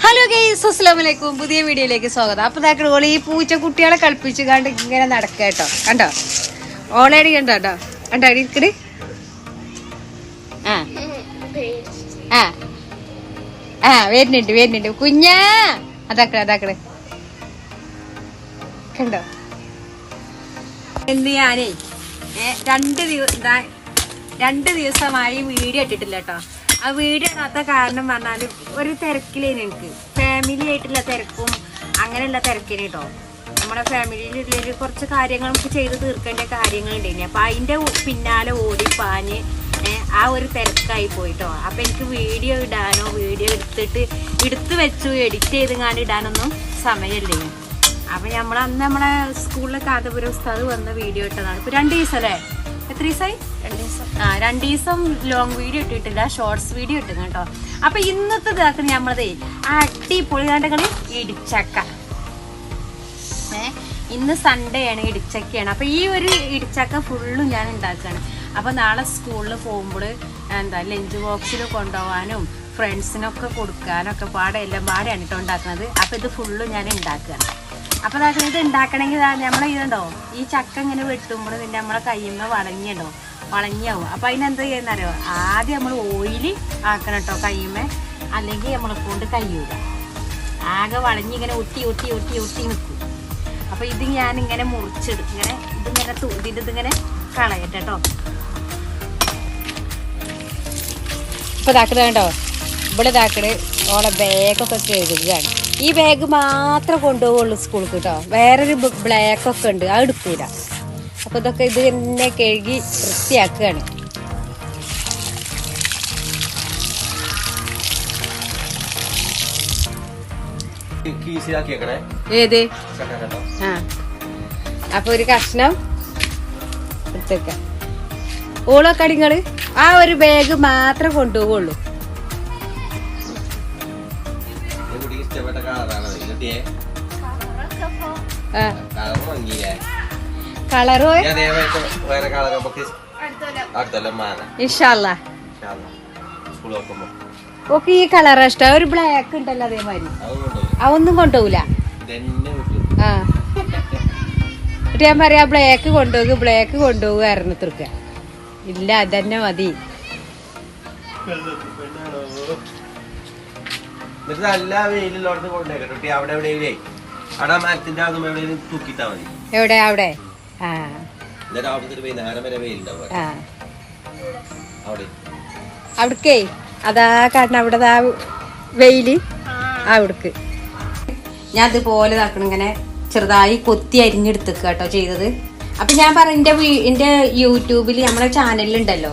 Hello guys അസ്സലാമലൈക്കും പുതിയ വീഡിയോയിലേക്ക് സ്വാഗതം. അപ്പൊ ഇതാക്കണ ഈ പൂച്ച കുട്ടികളെ കളിപ്പിച്ച് കണ്ട് ഇങ്ങനെ നടക്കുക കേട്ടോ. കണ്ടോ? ഓളേടി കണ്ടോ കേട്ടോ? കണ്ടോ? അടി ഇരിക്കട് ആ. ആ. ആ വരുന്നുണ്ട് വരുന്നുണ്ട്. കുഞ്ഞാ. അതാക്കണേ അതാക്കണേ കണ്ടോ? എന്ത് ഞാനേ രണ്ട് ദിവസം രണ്ട് ദിവസമായി വീഡിയോ ഇട്ടിട്ടില്ല കേട്ടോ. ആ വീഡിയോ ഇടാത്ത കാരണം പറഞ്ഞാൽ ഒരു തിരക്കിലേന് എനിക്ക്. ഫാമിലി ആയിട്ടുള്ള തിരക്കും അങ്ങനെയുള്ള തിരക്കിന് കേട്ടോ നമ്മുടെ ഫാമിലിയിൽ കുറച്ച് കാര്യങ്ങൾ നമുക്ക് ചെയ്ത് തീർക്കേണ്ട കാര്യങ്ങളുണ്ടായിരുന്നു അപ്പൊ അതിന്റെ പിന്നാലെ ഓടി പാഞ്ഞ് ആ ഒരു തിരക്കായി പോയിട്ടോ അപ്പൊ എനിക്ക് വീഡിയോ ഇടാനോ വീഡിയോ എടുത്തിട്ട് എടുത്തു വെച്ചു എഡിറ്റ് ചെയ്ത് കാണി ഇടാനൊന്നും സമയമില്ലേ അപ്പൊ നമ്മൾ അന്ന് നമ്മളെ സ്കൂളിലെ കാതപുരം ഉസ്താദ് വന്ന വീഡിയോ ഇട്ടതാണ്. ഇപ്പൊ രണ്ട് ദിവസം അല്ലേ എത്ര ദിവസമായി ആ രണ്ട് ദിവസം ലോങ് വീഡിയോ ഇട്ടിട്ടില്ല ഷോർട്സ് വീഡിയോ ഇട്ടിരുന്നു കേട്ടോ. അപ്പൊ ഇന്നത്തെ ഇതാക്കുന്ന നമ്മളതേ അടിപൊളി കണ്ടകളി ഇടിച്ചക്ക. ഏ ഇന്ന് സൺഡേ ആണ് ഇടിച്ചക്കയാണ്. അപ്പൊ ഈ ഒരു ഇടിച്ചക്ക ഫുള്ളും ഞാൻ ഉണ്ടാക്കുകയാണ്. അപ്പൊ നാളെ സ്കൂളിൽ പോകുമ്പോൾ എന്താ ലഞ്ച് ബോക്സിൽ കൊണ്ടുപോകാനും ഫ്രണ്ട്സിനൊക്കെ കൊടുക്കാനൊക്കെ പാടെ എല്ലാം പാടെയാണ് കേട്ടോ ഉണ്ടാക്കുന്നത്. അപ്പൊ ഇത് ഫുള്ളും ഞാൻ ഉണ്ടാക്കുകയാണ്. അപ്പൊ ഇതാക്കണം ഇത് ഉണ്ടാക്കണമെങ്കിൽ നമ്മളെ ഇതുണ്ടോ? ഈ ചക്ക ഇങ്ങനെ വെട്ടുമ്പോൾ നമ്മളെ നമ്മളെ നിന്ന് വളഞ്ഞിടോ വളഞ്ഞാവും. അപ്പൊ അതിനെന്ത് ചെയ്യുന്നറിയോ ആദ്യം നമ്മൾ ഓയിൽ ആക്കണം കേട്ടോ കയ്യുമ്മ. അല്ലെങ്കിൽ നമ്മളെ കൊണ്ട് കയ്യൂല. ആകെ വളഞ്ഞിങ്ങനെ ഒട്ടി ഒട്ടി ഒട്ടി ഒട്ടി നിൽക്കും അപ്പൊ ഇത് ഞാൻ ഇങ്ങനെ മുറിച്ചെടുക്കും ഇങ്ങനെ ഇതിങ്ങനെ ഇതിന്റെ ഇതിങ്ങനെ കളയട്ടെ കേട്ടോ ഇപ്പൊ ഇതാക്കണ കണ്ടോ? ഇവിടെ ഇതാക്കണ്. ഓളെ ബാഗൊക്കെ കഴുകുകയാണ് ഈ ബാഗ് മാത്രം കൊണ്ടുപോകുള്ളൂ സ്കൂൾക്ക് കേട്ടോ വേറൊരു ബ്ലാക്കൊക്കെ ഉണ്ട്. അത് എടുക്കൂല. അപ്പൊ ഇതൊക്കെ ഇത് തന്നെ കഴുകി വൃത്തിയാക്കുകയാണ്. ഏത്? ആ. അപ്പൊ ഒരു കഷ്ണം എടുത്തേക്ക. ഓളൊക്കെ നിങ്ങൾ ആ ഒരു ബാഗ് മാത്രം കൊണ്ടുപോകുള്ളൂ കളറ് ഇഷല്ല സ്കൂൾ ഓക്കെ ഈ കളർ ഇഷ്ടം. ഒരു ബ്ലാക്ക് ഉണ്ടല്ലോ അതേമാതിരി. അതൊന്നും കൊണ്ടുപോകില്ല ആ. എന്നിട്ട് ഞാൻ പറയാ ബ്ലാക്ക് കൊണ്ടുപോകുക ബ്ലാക്ക് കൊണ്ടുപോകുക എറണത്തിർക്ക ഇല്ല അതന്നെ മതി. എവിടെ? അവിടെ. ആ. അവിടെ വൈകുന്നേരം വരെ അവിടക്കേ അതാ കാരണം അവിടെ വെയിൽ. അവിടക്ക്. ഞാൻ അതുപോലെ ഇതാക്കണം ഇങ്ങനെ ചെറുതായി കൊത്തി അരിഞ്ഞെടുത്തേക്ക് കേട്ടോ ചെയ്തത്. അപ്പൊ ഞാൻ പറഞ്ഞ എന്റെ യൂട്യൂബിൽ നമ്മളെ ചാനലിലുണ്ടല്ലോ.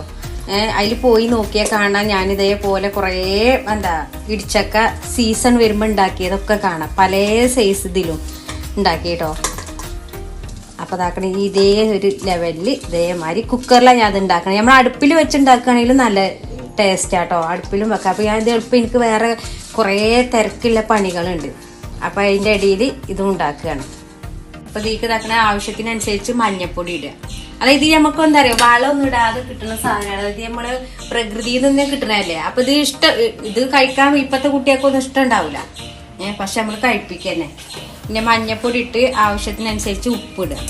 ഏഹ് അതിൽ പോയി നോക്കിയാൽ കാണാൻ ഞാൻ ഇതേപോലെ കുറേ എന്താ ഇടിച്ചക്ക സീസൺ വരുമ്പോൾ ഉണ്ടാക്കിയതൊക്കെ കാണാം. പല സൈസ് ഇതിലും ഉണ്ടാക്കി കേട്ടോ. അപ്പൊ ഇതാക്കണ ഇതേ ഒരു ലെവലിൽ ഇതേമാതിരി കുക്കറിലാണ് ഞാൻ അത് ഉണ്ടാക്കണത് നമ്മൾ അടുപ്പിൽ വെച്ചുണ്ടാക്കുകയാണെങ്കിലും നല്ല ടേസ്റ്റ് ആട്ടോ. അടുപ്പിലും വെക്കാം. അപ്പോൾ ഞാൻ ഇത് എളുപ്പം എനിക്ക് വേറെ കുറേ തിരക്കുള്ള പണികളുണ്ട്. അപ്പൊ അതിന്റെ ഇടയിൽ ഇതും ഉണ്ടാക്കുകയാണ് അപ്പോൾ ഇതിക്ക് ഇതാക്കണ ആവശ്യത്തിനനുസരിച്ച് മഞ്ഞപ്പൊടി ഇടുക. അതായത് നമുക്ക് എന്താ പറയുക വളമൊന്നും ഇടാതെ കിട്ടുന്ന സാധനമാണ്. അതായത് നമ്മൾ പ്രകൃതിയിൽ നിന്ന് കിട്ടുന്നതല്ലേ അപ്പോൾ ഇത് ഇഷ്ടം ഇത് കഴിക്കാൻ ഇപ്പത്തെ കുട്ടികൾക്കൊന്നും ഇഷ്ടം ഉണ്ടാവില്ല ഏഹ് പക്ഷെ നമ്മൾ കഴിപ്പിക്കന്നെ. പിന്നെ മഞ്ഞപ്പൊടി ഇട്ട് ആവശ്യത്തിനനുസരിച്ച് ഉപ്പിടുക.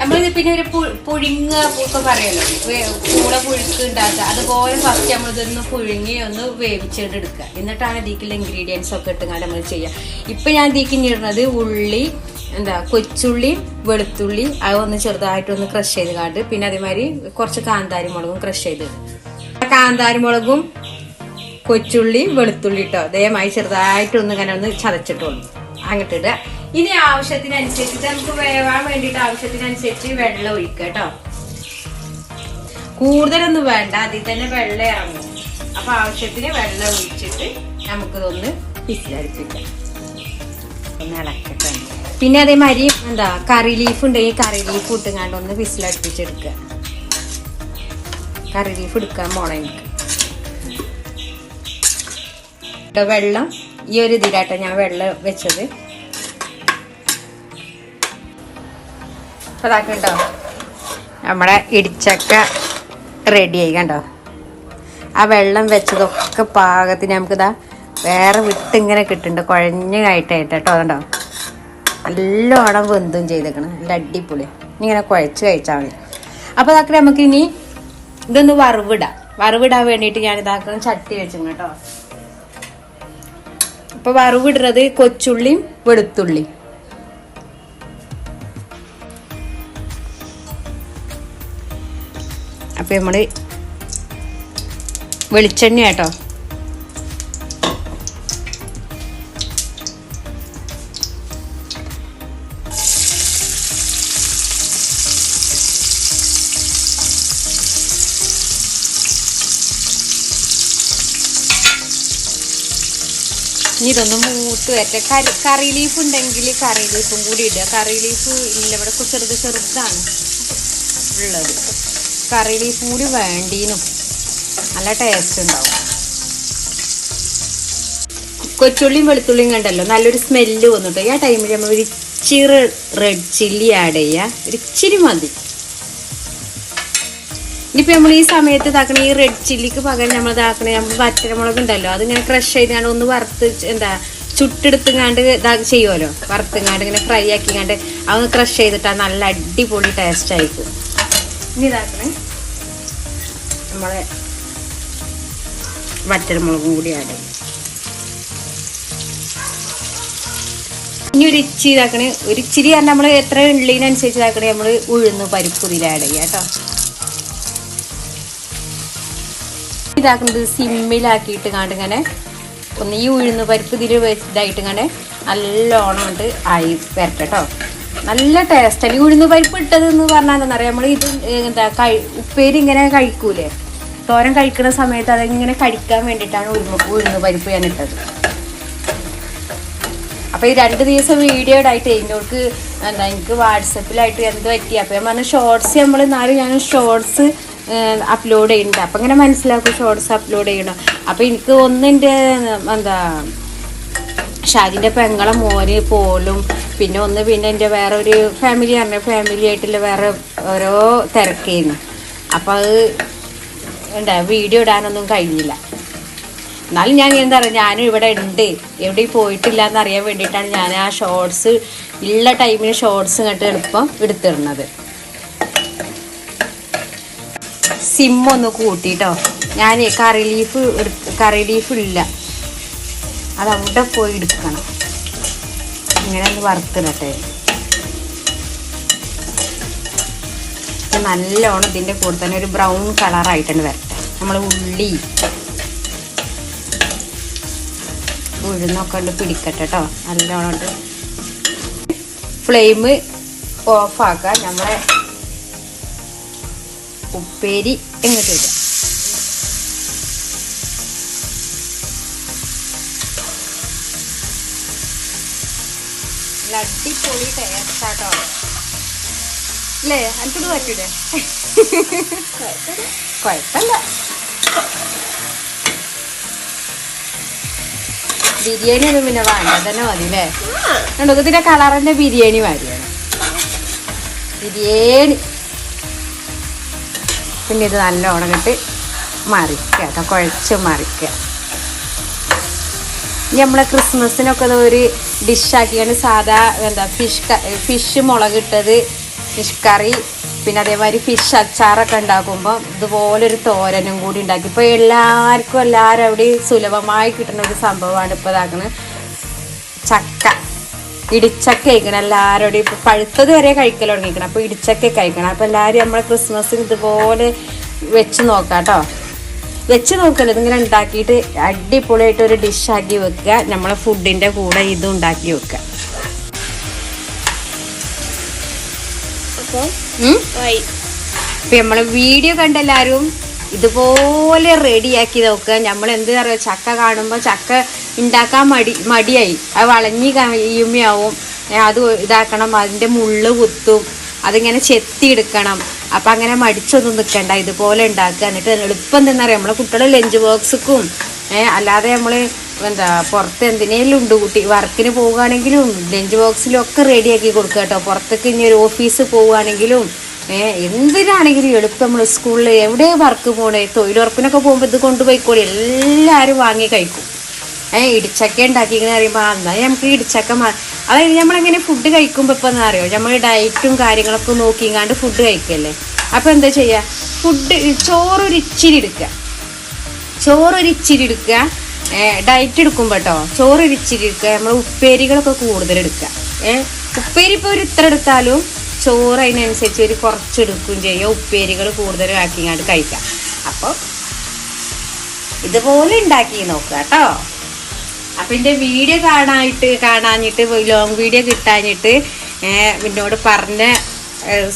നമ്മളിത് പിന്നെ ഒരു പുഴുങ്ങ ഒക്കെ പറയല്ലോ. കൂടെ പുഴുക്ക് ഉണ്ടാക്കുക. അതുപോലെ ഫസ്റ്റ് നമ്മളിതൊന്ന് പുഴുങ്ങി ഒന്ന് വേവിച്ചിട്ട് എടുക്കുക എന്നിട്ടാണ് ഇതിക്കുള്ള ഇൻഗ്രീഡിയൻസ് ഒക്കെ ഇട്ടുകൊണ്ട് നമ്മൾ ചെയ്യുക. ഇപ്പൊ ഞാൻ ഇതിക്ക് ഇടുന്നത് ഉള്ളി എന്താ കൊച്ചുള്ളി വെളുത്തുള്ളി അത് ഒന്ന് ചെറുതായിട്ടൊന്ന് ക്രഷ് ചെയ്ത് കാട്ട് പിന്നെ അതേമാതിരി കുറച്ച് കാന്താരി മുളകും ക്രഷ് ചെയ്ത് കാന്താരി മുളകും കൊച്ചുള്ളി വെളുത്തുള്ളി ഇട്ടോ. ദയമായി ചെറുതായിട്ടൊന്ന് ഇങ്ങനെ ഒന്ന് ചതച്ചിട്ടുള്ളൂ അങ്ങോട്ട് ഇടുക ഇനി ആവശ്യത്തിനനുസരിച്ച് നമുക്ക് വേവാൻ വേണ്ടിയിട്ട് ആവശ്യത്തിനനുസരിച്ച് വെള്ളം ഒഴിക്കുക കേട്ടോ. കൂടുതലൊന്നും വേണ്ട. അതിൽ തന്നെ വെള്ളം ഇറങ്ങും. അപ്പൊ ആവശ്യത്തിന് വെള്ളം ഒഴിച്ചിട്ട് നമുക്കിതൊന്ന് പിസിലടിപ്പിക്കാം ഒന്ന് പിന്നെ അതേമാതിരി എന്താ കറി ലീഫ് ഉണ്ടെങ്കിൽ കറി ലീഫ് ഇട്ടുങ്ങാണ്ട് ഒന്ന് വിസിലടുപ്പിച്ചെടുക്കുക. കറി ലീഫ് എടുക്കാൻ മോളെ എനിക്ക്. വെള്ളം ഈ ഒരു ഇതിലാട്ടോ ഞാൻ വെള്ളം വെച്ചത്. അതാക്കണ്ടോ? നമ്മുടെ ഇടിച്ചക്ക റെഡി ആയി കണ്ടോ? ആ വെള്ളം വെച്ചതൊക്കെ പാകത്തിന് നമുക്കിതാ വേറെ വിട്ട് ഇങ്ങനെ കിട്ടുന്നുണ്ട് കുഴഞ്ഞ കയറ്റായിട്ട് കേട്ടോ അതുണ്ടോ നല്ലോണം വെന്തും ചെയ്തേക്കണം നല്ല അടിപൊളി. ഇങ്ങനെ കുഴച്ച് കഴിച്ചാൽ മതി. അപ്പോൾ അതൊക്കെ നമുക്കിനി ഇതൊന്ന് വറവിടാം. വറവിടാൻ വേണ്ടിയിട്ട് ഞാൻ ഇതാക്കണം ചട്ടി വെച്ചു കേട്ടോ. അപ്പോൾ വറവിടുന്നത് കൊച്ചുള്ളിയും വെളുത്തുള്ളി അപ്പോൾ നമ്മൾ വെളിച്ചെണ്ണ കേട്ടോ ഇനി ഇതൊന്ന് മൂത്ത് വരട്ടെ. കറി കറി ലീഫ് ഉണ്ടെങ്കിൽ കറി ലീഫും കൂടി ഇടുക. കറി ലീഫ് ഇല്ല ഇവിടെ ചെറുത് ചെറുതാണ്. ഉള്ളത്. കറി ലീഫും കൂടി വേണ്ടീനും നല്ല ടേസ്റ്റ് ഉണ്ടാവും. കൊച്ചുള്ളിയും വെളുത്തുള്ളിയും കണ്ടല്ലോ? നല്ലൊരു സ്മെല്ല് വന്നിട്ട്. ആ ടൈമിൽ നമ്മൾ ഒരു റെഡ് ചില്ലി ആഡ് ചെയ്യുക ഒരു ഇച്ചിരി മതി. ഇനിയിപ്പോൾ നമ്മൾ ഈ സമയത്ത് ഇതാക്കണ ഈ റെഡ് ചില്ലിക്ക് പകരം നമ്മൾ ഇതാക്കണേ നമ്മൾ വറ്റരമുളക് ഉണ്ടല്ലോ അതിങ്ങനെ ക്രഷ് ചെയ്താണ്ട് ഒന്ന് വറുത്ത് എന്താ ചുട്ടെടുത്തുങ്ങാണ്ട് ഇതാ ചെയ്യുമല്ലോ വറുത്തുങ്ങാണ്ട് ഇങ്ങനെ ഫ്രൈ ആക്കിങ്ങാണ്ട് അതൊന്ന് ക്രഷ് ചെയ്തിട്ടാൽ നല്ല അടിപൊളി ടേസ്റ്റ് ആയിരിക്കും. ഇനി ഇതാക്കണേ നമ്മളെ വറ്റരമുളകും കൂടി ആഡ് ചെയ്യും. ഇനി ഒരു ഇച്ചിരി ഇതാക്കണേ ഒരു ഇച്ചിരി നമ്മൾ എത്ര ഉള്ളിനനുസരിച്ച് ഇതാക്കണേ നമ്മൾ ഉഴുന്ന് പരിപ്പ് ഇതിൽ ആഡ് ചെയ്യുക കേട്ടോ. ഇതാക്കുന്നത് സിമ്മിലാക്കിയിട്ട് കാണ്ട് ഒന്ന് ഈ ഉഴുന്ന് പരിപ്പ് ഇതിൽ ഇതായിട്ട് ഇങ്ങനെ നല്ലോണം കൊണ്ട് ആയി വരട്ടെ കേട്ടോ നല്ല ടേസ്റ്റ് ഈ ഉഴുന്ന് പരിപ്പ് ഇട്ടത് എന്ന് പറഞ്ഞാൽ എന്താ പറയുക നമ്മൾ ഇത് എന്താ കഴി ഉപ്പേരി ഇങ്ങനെ കഴിക്കൂലേ? തോരൻ കഴിക്കുന്ന സമയത്ത് അതിങ്ങനെ കടിക്കാൻ വേണ്ടിയിട്ടാണ് ഉഴുന്ന് ഉഴുന്ന് പരിപ്പ് ഞാൻ ഇട്ടത്. അപ്പോൾ ഈ രണ്ട് ദിവസം വീഡിയോ ആയിട്ട് എന്നോർക്ക് എന്താ എനിക്ക് വാട്സപ്പിലായിട്ട് എന്ത് പറ്റി? അപ്പോൾ ഞാൻ പറഞ്ഞ ഷോർട്സ് നമ്മൾ നാല് ഞാൻ ഷോർട്സ് അപ്ലോഡ് ചെയ്യുന്നുണ്ട് അപ്പം ഇങ്ങനെ മനസ്സിലാക്കും ഷോർട്സ് അപ്ലോഡ് ചെയ്യണം. അപ്പം എനിക്ക് ഒന്നിന്റെ എന്താ ഷാജിന്റെ പെങ്ങളെ മോന് പോലും പിന്നെ ഒന്ന് പിന്നെ എന്റെ വേറെ ഒരു ഫാമിലി പറഞ്ഞ ഫാമിലി ആയിട്ടുള്ള വേറെ ഓരോ തിരക്കായിരുന്നു അപ്പോൾ അത് എന്താ വീഡിയോ ഇടാനൊന്നും കഴിഞ്ഞില്ല എന്നാലും ഞാൻ എന്താ പറയുക ഞാനും ഇവിടെ ഉണ്ട് എവിടെ പോയിട്ടില്ല എന്നറിയാൻ വേണ്ടിയിട്ടാണ് ഞാൻ ആ ഷോർട്സ് ഉള്ള ടൈമിന് ഷോർട്സ് ഇങ്ങോട്ട് എളുപ്പം എടുത്തിടുന്നത്. സിം ഒന്ന് കൂട്ടിട്ടോ. ഞാൻ കറി ലീഫ് കറി ലീഫ് ഇല്ല. അത് അവിടെ പോയി എടുക്കണം. ഇങ്ങനെ ഒന്ന് വറുത്തിടട്ടെ. നല്ലോണം ഇതിന്റെ കൂടെ തന്നെ ഒരു ബ്രൗൺ കളറായിട്ടാണ് വരട്ടെ. നമ്മൾ ഉള്ളി ഉഴുന്നൊക്കെ ഉണ്ട് പിടിക്കട്ടെ കേട്ടോ നല്ലോണം ഉണ്ട് ഫ്ലെയിം ഓഫാക്കാം നമ്മളെ ഉപ്പേരി എങ്ങോട്ട് ഇടുക അടിപൊളി ടേസ്റ്റാട്ടോ അല്ലേ? എനിക്കിത് പറ്റൂലേ? കുഴപ്പമില്ല. ബിരിയാണി ഒന്നും പിന്നെ വേണ്ട തന്നെ മതി അല്ലേ? കണ്ടോ? ഇതിന്റെ കളറിന്റെ ബിരിയാണി മാതിരിയാണ്. ബിരിയാണി. പിന്നെ ഇത് നല്ലോണം ഇട്ട് മറിക്കുക കേട്ടോ കുഴച്ച് മറിക്കുക. ഇനി നമ്മളെ ക്രിസ്മസിനൊക്കെ ഒരു ഡിഷാക്കിയാണ് സാധാ എന്താ ഫിഷ് ഫിഷ് മുളകിട്ടത് ഫിഷ് കറി പിന്നെ അതേമാതിരി ഫിഷ് അച്ചാറൊക്കെ ഉണ്ടാക്കുമ്പോൾ ഇതുപോലൊരു തോരനും കൂടി ഉണ്ടാക്കി. ഇപ്പോൾ എല്ലാവർക്കും എല്ലാവരും അവിടെ സുലഭമായി കിട്ടുന്ന ഒരു സംഭവമാണ് ഇപ്പോൾ ഇതാക്കുന്നത് ചക്ക. ഇടിച്ചക്ക കഴിക്കണം. എല്ലാവരോടും ഇപ്പോൾ പഴുത്തത് വരെ കഴിക്കൽ തുടങ്ങിക്കണം അപ്പോൾ ഇടിച്ചക്ക കഴിക്കണം. അപ്പോൾ എല്ലാവരും നമ്മളെ ക്രിസ്മസിന് ഇതുപോലെ വെച്ച് നോക്കാം കേട്ടോ വെച്ച് നോക്കല്ലോ? ഇതിങ്ങനെ ഉണ്ടാക്കിയിട്ട് അടിപൊളിയായിട്ട് ഒരു ഡിഷാക്കി വെക്കുക. നമ്മളെ ഫുഡിന്റെ കൂടെ ഇതും ഉണ്ടാക്കി വെക്കുക. ഇപ്പം നമ്മൾ വീഡിയോ കണ്ട എല്ലാവരും ഇതുപോലെ റെഡിയാക്കി നോക്കുക. നമ്മൾ എന്ത് പറയുക ചക്ക കാണുമ്പോൾ ചക്ക ഉണ്ടാക്കാൻ മടി മടിയായി. അത് വളഞ്ഞ് കഴിയുമ്പോഴാവും അത് ഇതാക്കണം അതിന്റെ മുള്ള് കുത്തും അതിങ്ങനെ ചെത്തിയെടുക്കണം അപ്പം അങ്ങനെ മടിച്ചൊന്നും നിൽക്കണ്ട ഇതുപോലെ ഉണ്ടാക്കുക. എന്നിട്ട് എളുപ്പം എന്തെന്നറിയാം? നമ്മളെ കുട്ടികളെ ലഞ്ച് ബോക്സിക്കും അല്ലാതെ നമ്മൾ എന്താ പുറത്ത് എന്തിനേലും ഉണ്ട് കുട്ടി വർക്കിന് പോവുകയാണെങ്കിലും ലഞ്ച് ബോക്സിലും ഒക്കെ റെഡിയാക്കി കൊടുക്കുക കേട്ടോ. പുറത്തേക്ക് ഇനി ഒരു ഓഫീസ് പോവുകയാണെങ്കിലും എന്തിനാണെങ്കിലും എളുപ്പം നമ്മൾ സ്കൂളിൽ എവിടെ വർക്ക് പോകണേ തൊഴിലുറപ്പിനൊക്കെ പോകുമ്പോൾ ഇത് കൊണ്ടുപോയിക്കോളി. എല്ലാവരും വാങ്ങി കഴിക്കും. ഏഹ് ഇടിച്ചക്ക ഉണ്ടാക്കിയെന്ന് പറയുമ്പോൾ എന്നാൽ നമുക്ക് ഇടിച്ചക്ക അതായത് നമ്മളെങ്ങനെ ഫുഡ് കഴിക്കുമ്പോൾ ഇപ്പം എന്താ അറിയോ? നമ്മൾ ഡയറ്റും കാര്യങ്ങളൊക്കെ നോക്കിങ്ങാണ്ട് ഫുഡ് കഴിക്കല്ലേ? അപ്പോൾ എന്താ ചെയ്യുക ഫുഡ് ചോറ് ഒരു ഇച്ചിരി എടുക്കുക ചോറ് ഒരു ഇച്ചിരി എടുക്കുക ഡയറ്റ് എടുക്കുമ്പോൾ കേട്ടോ ചോറ് ഒരു ഇച്ചിരി എടുക്കുക നമ്മൾ ഉപ്പേരികളൊക്കെ കൂടുതൽ എടുക്കുക ഏഹ് ഉപ്പേരി ഇപ്പോൾ ഒരു ഇത്ര എടുത്താലും ചോറ് അതിനനുസരിച്ച് ഒരു കുറച്ച് എടുക്കുകയും ചെയ്യുക ഉപ്പേരികൾ കൂടുതൽ ആക്കിങ്ങാണ്ട് കഴിക്കാം. അപ്പോൾ ഇതുപോലെ ഉണ്ടാക്കി നോക്കുക കേട്ടോ അപ്പൊ എന്റെ വീഡിയോ കാണാനായിട്ട് കാണാഞ്ഞിട്ട് ലോങ് വീഡിയോ കിട്ടാഞ്ഞിട്ട് എന്നോട് പറഞ്ഞ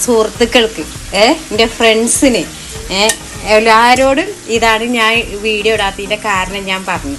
സുഹൃത്തുക്കൾക്ക് എന്റെ ഫ്രണ്ട്സിന് എല്ലാവരോടും ഇതാണ് ഞാൻ വീഡിയോ ഇടാത്തതിന്റെ കാരണം ഞാൻ പറഞ്ഞു.